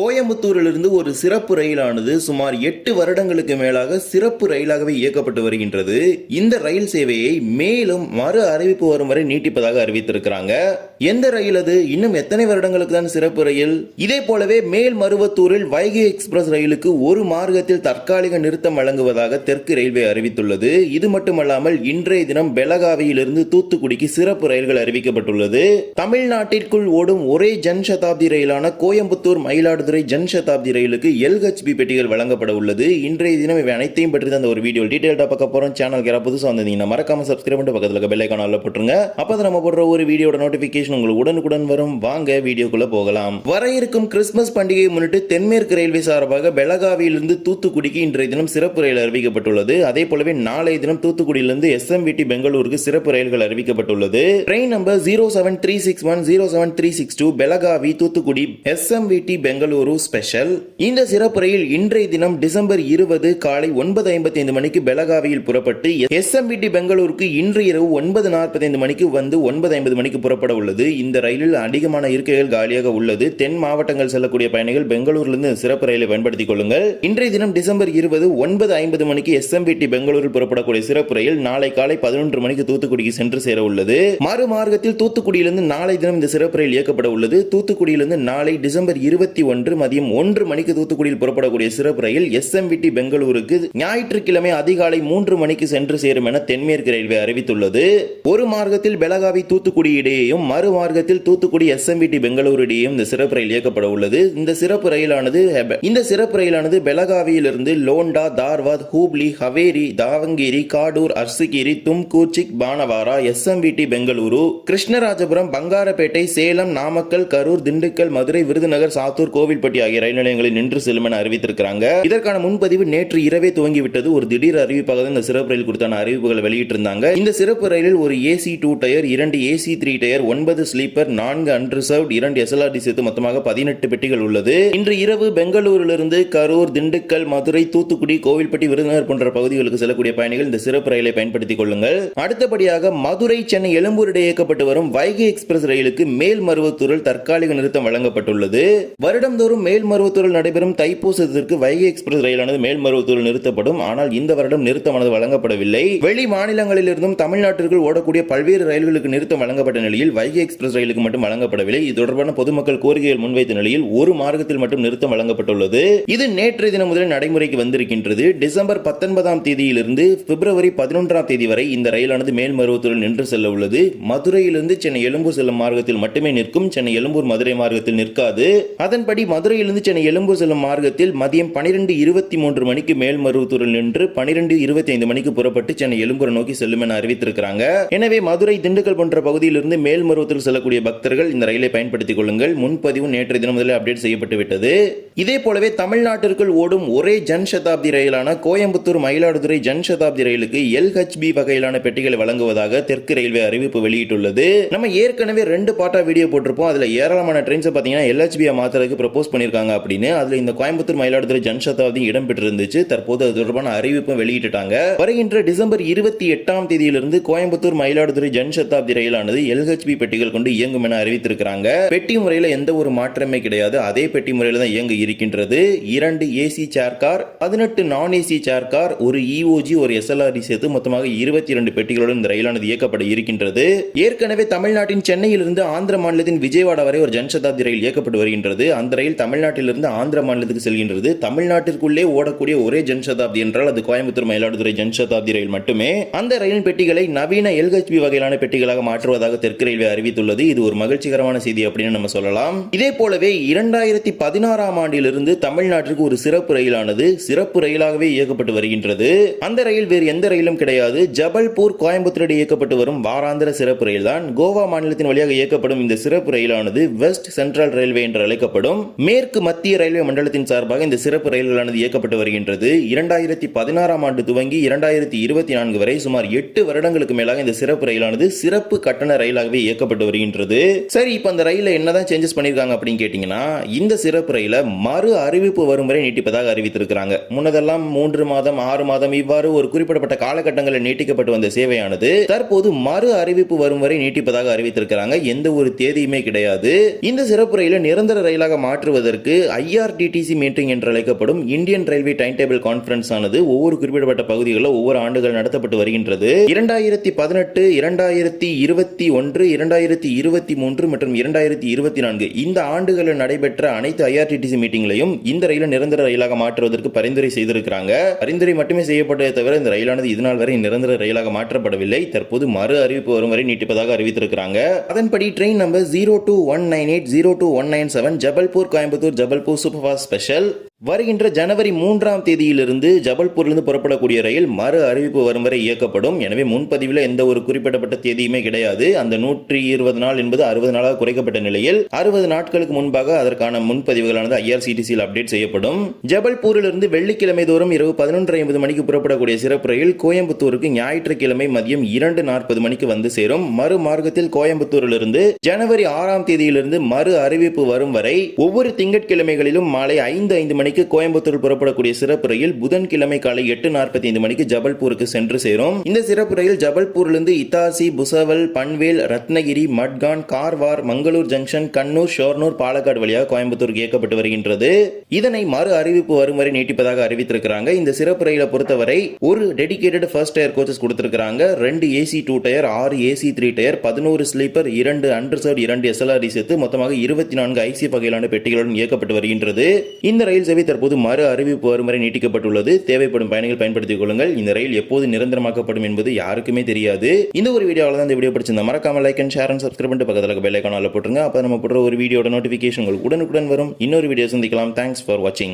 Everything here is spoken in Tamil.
கோயம்புத்தூரிலிருந்து ஒரு சிறப்பு ரயிலானது சுமார் எட்டு வருடங்களுக்கு மேலாக சிறப்பு ரயிலாகவே இயக்கப்பட்டு வருகின்றது. இந்த ரயில் சேவையை மேலும் மறு அறிவிப்பு வரும் வரை நீட்டிப்பதாக அறிவித்திருக்கிறாங்க. எந்த ரயில் அது? இன்னும் எத்தனை வருடங்களுக்கு தான் சிறப்பு ரயில்? இதே போலவே மேல் மருவத்தூரில் வைகை எக்ஸ்பிரஸ் ரயிலுக்கு ஒரு மார்க்கத்தில் தற்காலிக நிறுத்தம் வழங்குவதாக தெற்கு ரயில்வே அறிவித்துள்ளது. இது மட்டுமல்லாமல் இன்றைய தினம் பெலகாவியிலிருந்து தூத்துக்குடிக்கு சிறப்பு ரயில்கள் அறிவிக்கப்பட்டுள்ளது. தமிழ்நாட்டிற்குள் ஓடும் ஒரே ஜன் சதாப்தி ரயிலான கோயம்புத்தூர் மயிலாடுதுறை ஜன் சதாப்தி ரயிலுக்கு எல்ஹெச்பி பெட்டிகள் வழங்கப்பட உள்ளது. இன்றைய தினம் இவை அனைத்தையும் பற்றி தான் அந்த ஒரு வீடியோ டீடைல்டா பார்க்க போறோம். சேனலுக்கு யாராவது புதுசாக வந்தீங்கன்னா மறக்காம சப்ஸ்கிரைப் பண்ணி பக்கத்தில் இருக்க பெல் ஐக்கான ஆல்ல போட்டுருங்க. நம்ம போடுற ஒரு வீடியோட நோட்டிபிகேஷன் உங்களுக்கு உடனுக்குடன் வரும். வாங்க வீடியோக்குள்ள போகலாம். வர இருக்கும் கிறிஸ்துமஸ் பண்டிகையை முன்னிட்டு தென்மேற்கு ரயில்வே சார்பாக பெலகாவியிலிருந்து தூத்துக்குடிக்கு இன்றைய தினம் சிறப்பு ரயில் அறிவிக்கப்பட்டுள்ளது. அதே போலவே நாளைய தினம் தூத்துக்குடியிலிருந்து எஸ்எம்விடி பெங்களூருக்கு சிறப்பு ரயில்கள் அறிவிக்கப்பட்டுள்ளது. Train number zero seven three six one zero seven three six two Belagavi Thoothukudi SMVT Bengaluru special. இந்த சிறப்பு ரயில் இன்றைய தினம் டிசம்பர் இருபது காலை ஒன்பது ஐம்பத்தி ஐந்து மணிக்கு பெலகாவியில் புறப்பட்டு எஸ்எம்விடி பெங்களூருக்கு இன்று இரவு ஒன்பது நாற்பத்தைந்து மணிக்கு வந்து ஒன்பது ஐம்பது மணிக்கு புறப்பட உள்ளது. இந்த ரயிலில் அதிகமான இருக்கைகள் காலியாக உள்ளது. தென் மாவட்டங்கள் செல்லக்கூடிய பயணிகள் பெங்களூரிலிருந்து சிறப்பு ரயிலை பயன்படுத்திக் கொள்ளுங்கள். இன்றைய தினம் டிசம்பர் இருபது ஒன்பது ஐம்பது மணிக்கு எஸ்எம்விடி பெங்களூரில் புறப்படக்கூடிய சிறப்பு ரயில் நாளை காலை பதினொன்று மணிக்கு தூத்துக்குடிக்கு சென்று சேர உள்ளது. மறு மார்க்கத்தில் தூத்துக்குடியிலிருந்து நாளை தினம் இந்த சிறப்பு ரயில் இயக்கப்பட உள்ளது. தூத்துக்குடியிலிருந்து நாளை டிசம்பர் இருபத்தி ஒன்று மதியம் ஒன்று மணிக்கு தூத்துக்குடியில் புறப்படக்கூடிய சிறப்பு ரயில் எஸ்எம்விடி பெங்களூருக்கு ஞாயிற்றுக்கிழமை அதிகாலை மூன்று மணிக்கு சென்று சேரும் என தென்மேற்கு ரயில்வே அறிவித்துள்ளது. ஒரு மார்க்கத்தில் பெலகாவி தூத்துக்குடி இடையேயும் மறு மார்க்கத்தில் தூத்துக்குடி எஸ்எம்விடி பெங்களூரு இடையேயும் இந்த சிறப்பு ரயில் இயக்கப்பட உள்ளது. இந்த சிறப்பு ரயிலானது இந்த சிறப்பு ரயிலானது பெலகாவியிலிருந்து லோண்டா தார்வாத் ஹூப்ளி ஹவேரி தாவங்கிரி காடூர் அர்சிகிரி தும்கூர் சிக் பானவாரா எஸ்எம்விடி பெங்களூரு கிருஷ்ணராஜபுரம் பங்காரப்பேட்டை சேலம் நாமக்கல் கரூர் திண்டுக்கல் மதுரை விருதுநகர் சாத்தூர் கோவில் கோவில்பட்டி ஆகிய ரயில் நிலையங்களில் நின்று செல்லும் என அறிவித்திருக்கிறாங்க. இதற்கான முன்பதிவு நேற்று இரவே துவங்கிவிட்டது. ஒரு திடீர் அறிவிப்பாக இந்த சிறப்பு ரயில் குறித்தான அறிவிப்புகளை வெளியிட்டிருந்தாங்க. இந்த சிறப்பு ரயிலில் ஒரு ஏசி டூ டயர் இரண்டு ஏசி த்ரீ டயர் ஒன்பது ஸ்லீப்பர் நான்கு அன்ரிசர்வ்ட் இரண்டு எஸ்எல்ஆர்டி சேர்த்து மொத்தமாக பதினெட்டு பெட்டிகள் உள்ளது. இன்று இரவு பெங்களூரிலிருந்து கரூர் திண்டுக்கல் மதுரை தூத்துக்குடி கோவில்பட்டி விருதுநகர் போன்ற பகுதிகளுக்கு செல்லக்கூடிய பயணிகள் இந்த சிறப்பு ரயிலை பயன்படுத்திக் கொள்ளுங்கள். அடுத்தபடியாக மதுரை சென்னை எழும்பூர் இடையே இயக்கப்பட்டு வரும் வைகை எக்ஸ்பிரஸ் ரயிலுக்கு மேல் மருவத்தூரில் தற்காலிக நிறுத்தம் வழங்கப்பட்டுள்ளது. வருடம் மேல்மருவத்தூரில் நடைபெறும் தைப்பூசத்திற்கு வைகை எக்ஸ்பிரஸ் ரயிலானது மேல் நிறுத்தப்படும். ஆனால் இந்த வருடம் நிறுத்தமானது வழங்கப்படவில்லை. வெளி மாநிலங்களிலிருந்தும் தமிழ்நாட்டிற்குள் ஓடக்கூடிய பல்வேறு ரயில்களுக்கு நிறுத்தம் வழங்கப்பட்ட நிலையில் வைகை எக்ஸ்பிரஸ் ரயிலுக்கு மட்டும் வழங்கப்படவில்லை. இது தொடர்பான பொதுமக்கள் கோரிக்கைகள் முன்வைத்த நிலையில் ஒரு மார்க்கத்தில் மட்டும் நிறுத்தம் வழங்கப்பட்டுள்ளது. இது நேற்றைய தினம் முதல் நடைமுறைக்கு வந்திருக்கின்றது. டிசம்பர் பத்தொன்பதாம் தேதியிலிருந்து பிப்ரவரி பதினொன்றாம் தேதி வரை இந்த ரயிலானது மேல்மருவத்தூரில் நின்று செல்ல உள்ளது மதுரையிலிருந்து சென்னை எழும்பூர் செல்லும் மார்க்கத்தில் மட்டுமே நிற்கும். சென்னை எழும்பூர் மதுரை மார்க்கத்தில் நிற்காது. அதன்படி மதுரையிலிருந்து சென்னை எழும்பூர் செல்லும் மார்க்கத்தில் மதியம் பனிரெண்டு இருபத்தி மூன்று மணிக்கு மேல் மருவத்தூரில் நின்று பனிரெண்டு இருபத்தி ஐந்து மணிக்கு புறப்பட்டு சென்னை எழும்பூர் நோக்கி செல்லும் என அறிவித்திருக்கிறாங்க. எனவே மதுரை திண்டுக்கல் போன்ற பகுதியிலிருந்து மேல் மருவத்தூர் செல்லக்கூடிய பக்தர்கள் இந்த ரயிலை பயன்படுத்திக் கொள்ளுங்கள். முன்பதிவு நேற்றைய தினம் முதலே அப்டேட் செய்யப்பட்டு விட்டது. இதே போலவே தமிழ்நாட்டிற்குள் ஓடும் ஒரே ஜன் சதாப்தி ரயிலான கோயம்புத்தூர் மயிலாடுதுறை ஜன் சதாப்தி ரயிலுக்கு எல்ஹெச்பி வகையிலான பெட்டிகளை வழங்குவதாக தெற்கு ரயில்வே அறிவிப்பு வெளியிட்டுள்ளது. நம்ம ஏற்கனவே ரெண்டு பாட்டா வீடியோ போட்டிருப்போம். அதுல ஏராளமான ட்ரெயின்ஸை பார்த்தீங்கன்னா எல்ஹெச்பியை மாத்துறதுக்கு ப்ரப்போஸ் பண்ணியிருக்காங்க அப்படின்னு. அதில் இந்த கோயம்புத்தூர் மயிலாடுதுறை ஜன் இடம்பெற்றிருந்துச்சு இடம் தற்போது அது தொடர்பான அறிவிப்பும் வெளியிட்டுட்டாங்க. வருகின்ற டிசம்பர் இருபத்தி எட்டாம் தேதியிலிருந்து கோயம்புத்தூர் மயிலாடுதுறை ஜன்சதாப்தி ரயிலானது எல்ஹெச்பி பெட்டிகள் கொண்டு இயங்கும் என அறிவித்திருக்கிறாங்க. பெட்டி முறையில் எந்த ஒரு மாற்றமே கிடையாது. அதே பெட்டி முறையில் தான் இயங்க இருக்கின்றது. இரண்டு ஏசி சேர் கார் பதினெட்டு நான் ஏசி சேர் கார் ஒரு இஓஜி ஒரு எஸ்எல்ஆர்டி சேர்த்து மொத்தமாக இருபத்தி இரண்டு பெட்டிகளுடன் இந்த ரயிலானது இயக்கப்பட இருக்கின்றது. ஏற்கனவே தமிழ்நாட்டின் சென்னையிலிருந்து ஆந்திர மாநிலத்தின் விஜயவாடா வரை ஒரு ஜன்சதாப்தி ரயில் இயக்கப்பட்டு வருகின்றது. அந்த ரயில் தமிழ்நாட்டிலிருந்து ஆந்திர மாநிலத்துக்கு செல்கின்றது. தமிழ்நாட்டிற்குள்ளே ஓடக்கூடிய ஒரே ஜன்சதாப்தி என்றால் அது கோயம்புத்தூர் மயிலாடுதுறை ஜன்சதாப்தி ரயில் மட்டுமே. அந்த ரயில் பெட்டிகளை நவீன எல்ஹெச்பி வகையிலான பெட்டிகளாக மாற்றுவதாக தெற்கு ரயில்வே அறிவித்துள்ளது. இது ஒரு மகிழ்ச்சிகரமான செய்தி அப்படின்னு நம்ம சொல்லலாம். இதே போலவே இரண்டாயிரத்தி பதினாறாம் ஆண்டிலிருந்து தமிழ்நாட்டிற்கு ஒரு சிறப்பு ரயிலானது சிறப்பு ரயிலாகவே இயக்கப்பட்டு வருகின்றது. அந்த ரயில் வேறு எந்த ரயிலும் கிடையாது. ஜபல்பூர் கோயம்புத்தூர் இயக்கப்பட்டு வரும் வாராந்திர சிறப்பு ரயில் தான் கோவா மாநிலத்தின் வழியாக இயக்கப்படும் இந்த சிறப்பு ரயிலானது வெஸ்ட் சென்ட்ரல் ரயில்வே என்று அழைக்கப்படும். மேற்கு மத்திய ரயில்வே மண்டலத்தின் சார்பாக இந்த சிறப்பு ரயில்களானது இயக்கப்பட்டு வருகின்றது. இரண்டாயிரத்தி பதினாறாம் ஆண்டு துவங்கி இரண்டாயிரத்தி இருபத்தி நான்கு வரை சுமார் எட்டு வருடங்களுக்கு மேலாக இந்த சிறப்பு ரயிலானது சிறப்பு கட்டண ரயிலாகவே இயக்கப்பட்டு வருகின்றது. சரி இப்போ அந்த ரயில என்னதான் சேஞ்சஸ் பண்ணிருக்காங்க அப்படின்னு கேட்டீங்கன்னா இந்த சிறப்பு ரயில மறு அறிவிப்பு வரும் வரை நீட்டிப்பதாக அறிவித்திருக்கிறாங்க. முன்னதெல்லாம் மூன்று மாதம் ஆறு மாதம் இவ்வாறு ஒரு குறிப்பிடப்பட்ட காலகட்டங்களில் நீட்டிக்கப்பட்டு வந்த சேவையானது தற்போது மறு அறிவிப்பு வரும் வரை நீட்டிப்பதாக அறிவித்திருக்கிறாங்க. எந்த ஒரு தேதியுமே கிடையாது. இந்த சிறப்பு ரயிலை நிரந்தர ரயிலாக மாற்றுவது மாற்றுவதற்கு ஐஆர்டிடிசி மீட்டிங் என்று அழைக்கப்படும் Indian railway time table conference ஆனது ஒவ்வொரு குறிப்பிடப்பட்ட பகுதிகளில் ஒவ்வொரு ஆண்டுகள் நடத்தப்பட்டு வருகின்றது. இரண்டாயிரத்தி பதினெட்டு இரண்டாயிரத்தி இருபத்தி ஒன்று இரண்டாயிரத்தி இருபத்தி மூன்று மற்றும் இரண்டாயிரத்தி இருபத்தி நான்கு இந்த ஆண்டுகளில் நடைபெற்ற அனைத்து ஐஆர்டிடிசி மீட்டிங்லையும் இந்த ரயிலை நிரந்தர ரயிலாக மாற்றுவதற்கு பரிந்துரை செய்திருக்கிறாங்க. பரிந்துரை மட்டுமே செய்யப்பட்டதை தவிர இந்த ரயிலானது இதுநாள் வரை நிரந்தர ரயிலாக மாற்றப்படவில்லை. தற்போது மறு அறிவிப்பு வரும் வரை நீட்டிப்பதாக அறிவித்திருக்கிறாங்க. அதன்படி train number zero two one nine eight zero two one nine seven Jabalpur Coimbatore Jabalpur super fast special. வருகின்ற ஜனவரி மூன்றாம் தேதியிலிருந்து ஜபல்பூரிலிருந்து புறப்படக்கூடிய ரயில் மறு அறிவிப்பு வரும் வரை இயக்கப்படும். எனவே முன்பதிவில் எந்த ஒரு குறிப்பிடப்பட்ட தேதியுமே கிடையாது. அந்த நூற்றி இருபது நாள் என்பது அறுபது நாளாக குறைக்கப்பட்ட நிலையில் அறுபது நாட்களுக்கு முன்பாக அதற்கான முன்பதிவுகளானது ஐஆர்சிடிசியில் அப்டேட் செய்யப்படும். ஜபல்பூரிலிருந்து வெள்ளிக்கிழமை தோறும் இரவு பதினொன்று ஐம்பது மணிக்கு புறப்படக்கூடிய சிறப்பு ரயில் கோயம்புத்தூருக்கு ஞாயிற்றுக்கிழமை மதியம் இரண்டு நாற்பது மணிக்கு வந்து சேரும். மறு மார்க்கத்தில் கோயம்புத்தூரிலிருந்து ஜனவரி ஆறாம் தேதியிலிருந்து மறு அறிவிப்பு வரும் வரை ஒவ்வொரு திங்கட்கிழமைகளிலும் மாலை ஐந்து ஐந்து மணிக்கு கோயம்புத்தூர் புறப்படக்கூடிய சிறப்பு ரயில் புதன்கிழமை காலை எட்டு நாற்பத்தி ஐந்து மணிக்கு ஜபல்பூருக்கு சென்று சேரும். இந்த சிறப்பு ரயில் ஜபல்பூரிலிருந்து இத்தாசி புசவல் பன்வேல் ரத்னகிரி மட்கான் கார்வார் மங்களூர் ஜங்ஷன் கண்ணூர் ஷோர்னூர் பாலக்காடு வழியாக கோயம்புத்தூருக்கு இயக்கப்பட்டு வருகின்றது. இதனை மறு அறிவிப்பு வரும் வரை நீட்டிப்பதாக அறிவித்திருக்கிறாங்க. இந்த சிறப்பு ரயிலை பொறுத்தவரை ஒரு டெடிகேட்டட் ஃபர்ஸ்ட் டயர் கோச்சஸ் கொடுத்திருக்கிறாங்க. ரெண்டு ஏசி டூ டயர் ஆறு ஏசி த்ரீ டயர் பதினோரு ஸ்லீப்பர் இரண்டு அண்டர்சர்வ் இரண்டு எஸ்எல்ஆர் சேர்த்து மொத்தமாக இருபத்தி நான்கு ஐசி வகையிலான பெட்டிகளுடன் இயக்கப்பட்டு வருகின்றது. இந்த ரயில் சேவை தற்போது மறு அறிவிப்பு வரும் வரை நீட்டிக்கப்பட்டுள்ளது. தேவைப்படும் பயணிகள் பயன்படுத்திக் கொள்ளுங்கள். இந்த ரயில் எப்போது நிரந்தரமாக்கப்படும் என்பது யாருக்குமே தெரியாது. இந்த ஒரு வீடியோவில் தான் இந்த வீடியோ பிடிச்சிருந்தா மறக்காம like and share and subscribe பண்ணிட்டு பக்கத்தில் பெல் ஐக்கானில் போட்டுருங்க. அப்போ நம்ம போடுற ஒரு வீடியோட நோட்டிஃபிகேஷன் உங்களுக்கு உடனுக்குடன் வரும். இன்னொரு வீடியோ சந்திக்கலாம். தேங்க்ஸ் ஃபார் வாட்சிங்